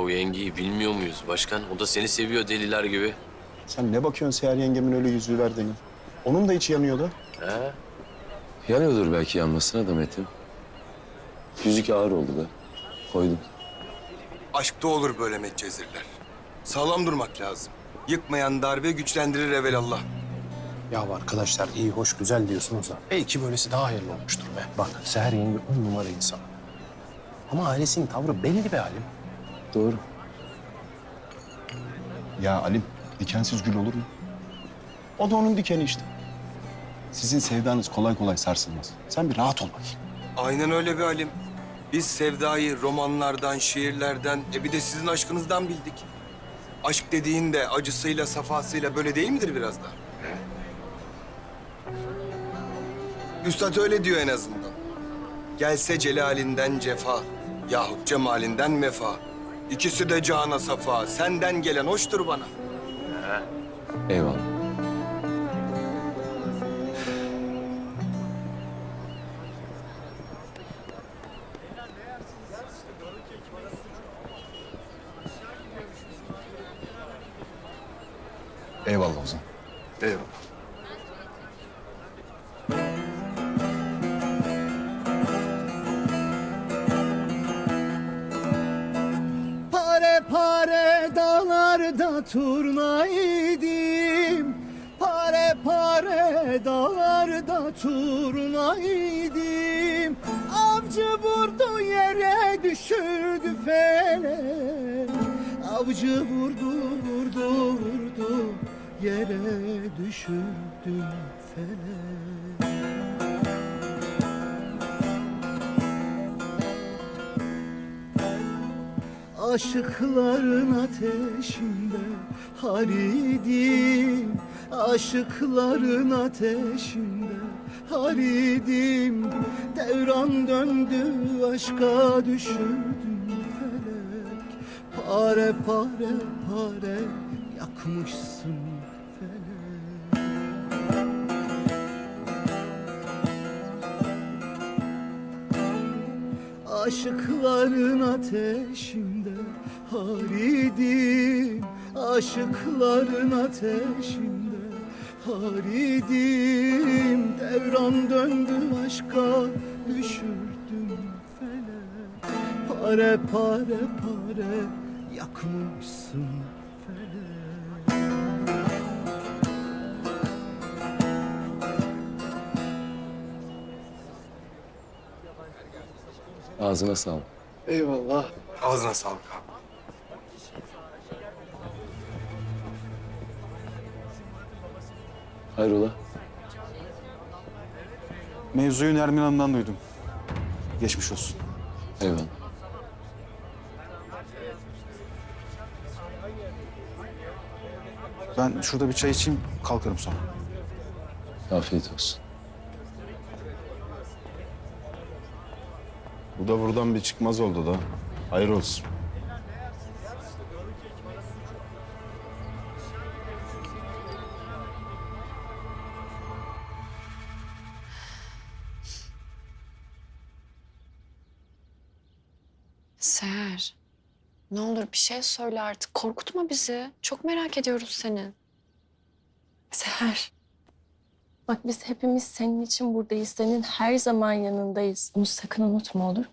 o yengeyi bilmiyor muyuz başkan? O da seni seviyor deliler gibi. Sen ne bakıyorsun Seher yengemin öyle yüzüğü verdiğini? Onun da içi yanıyordu. He? Yanıyordur belki yanmasına da Metin. Yüzük ağır oldu be. Koydum. Aşkta olur böyle metcezirler. Sağlam durmak lazım. Yıkmayan darbe güçlendirir evelallah. Ya arkadaşlar iyi, hoş, güzel diyorsunuz da belki böylesi daha hayırlı olmuştur be. Bak Seher yenge on numara insan. Ama ailesinin tavrı belli be halim. Doğru. Ya Alim, dikensiz gül olur mu? O da onun dikeni işte. Sizin sevdanız kolay kolay sarsılmaz. Sen bir rahat ol bakayım. Aynen öyle bir halim. Biz sevdayı romanlardan, şiirlerden, e bir de sizin aşkınızdan bildik. Aşk dediğin de acısıyla, safasıyla böyle değil midir biraz da? Üstad öyle diyor en azından. Gelse celalinden cefa, yahut cemalinden mefa. İkisi de cana safa, senden gelen hoştur bana. Eyvallah. Eyvallah Ozan. Eyvallah. Dağlarda turnaydım. Pare pare dağlarda turnaydım. Avcı vurdu yere düşürdü felek Avcı vurdu vurdu vurdu yere düşürdü felek Aşıkların ateşinde haridim Aşıkların ateşinde haridim Devran döndü aşka düşürdüm felek. Pare pare pare yakmışsın Aşıkların ateşinde haridim Aşıkların ateşinde haridim Devran döndü aşka düşürdüm felek Pare pare pare yakmışsın Ağzına sağlık. Ağzına sağlık abi. Hayrola? Mevzuyu Nermin Hanım'dan duydum. Geçmiş olsun. Eyvallah. Ben şurada bir çay içeyim, kalkarım sonra. Afiyet olsun. Bu da buradan bir çıkmaz oldu da. Hayır olsun. Seher, ne olur bir şey söyle artık. Korkutma bizi. Çok merak ediyoruz seni. Seher. Bak biz hepimiz senin için buradayız. Senin her zaman yanındayız. Bunu sakın unutma olur mu?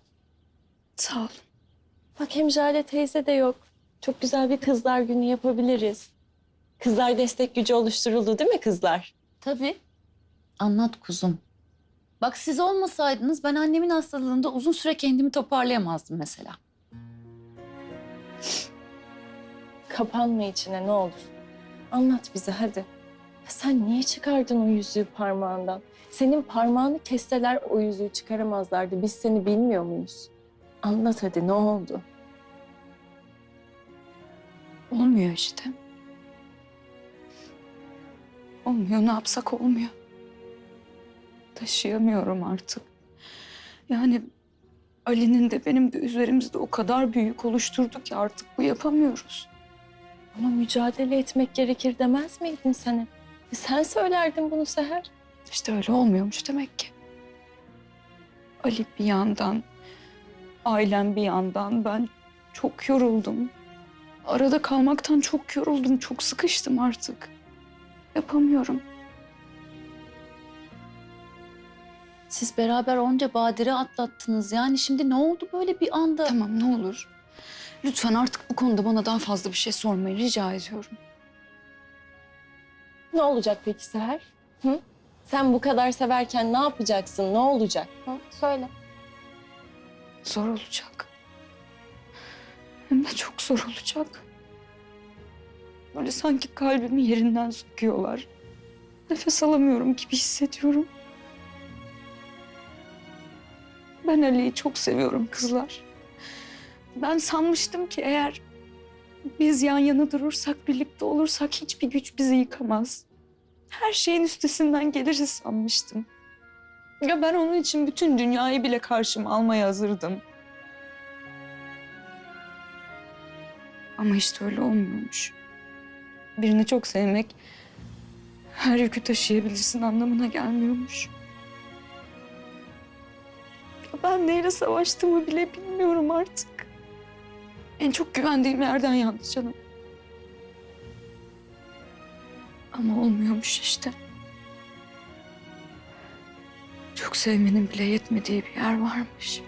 Sağ ol. Bak hem Jale teyze de yok. Çok güzel bir kızlar günü yapabiliriz. Kızlar destek gücü oluşturuldu değil mi kızlar? Tabii. Anlat kuzum. Bak siz olmasaydınız ben annemin hastalığında uzun süre kendimi toparlayamazdım mesela. Kapanma içine ne olur. Anlat bize hadi. Sen niye çıkardın o yüzüğü parmağından? Senin parmağını kesseler o yüzüğü çıkaramazlardı. Biz seni bilmiyor muyuz? Anlat hadi ne oldu? Olmuyor işte. Olmuyor. Ne yapsak olmuyor. Taşıyamıyorum artık. Yani Ali'nin de benim de üzerimizde o kadar büyük oluşturdu ki artık bu yapamıyoruz. Ama mücadele etmek gerekir demez miydin sen hep? E Sen söylerdin bunu Seher. İşte öyle olmuyormuş demek ki. Ali bir yandan, ailem bir yandan ben çok yoruldum. Arada kalmaktan çok yoruldum, çok sıkıştım artık. Yapamıyorum. Siz beraber onca badire atlattınız. Yani şimdi ne oldu böyle bir anda? Tamam ne olur. Lütfen artık bu konuda bana daha fazla bir şey sormayın rica ediyorum. Ne olacak peki Seher? Hı? Sen bu kadar severken ne yapacaksın? Ne olacak? Hı? Söyle. Zor olacak. Hem de çok zor olacak. Böyle sanki kalbimi yerinden söküyorlar. Nefes alamıyorum gibi hissediyorum. Ben Ali'yi çok seviyorum kızlar. Ben sanmıştım ki eğer biz yan yana durursak, birlikte olursak hiçbir güç bizi yıkamaz. Her şeyin üstesinden geliriz sanmıştım. Ya ben onun için bütün dünyayı bile karşıma almaya hazırdım. Ama işte öyle olmuyormuş. Birini çok sevmek her yükü taşıyabilirsin anlamına gelmiyormuş. Ya ben neyle savaştığımı bile bilmiyorum artık. En çok güvendiğim yerden yandı canım. Ama olmuyormuş işte. Çok sevmenin bile yetmediği bir yer varmış.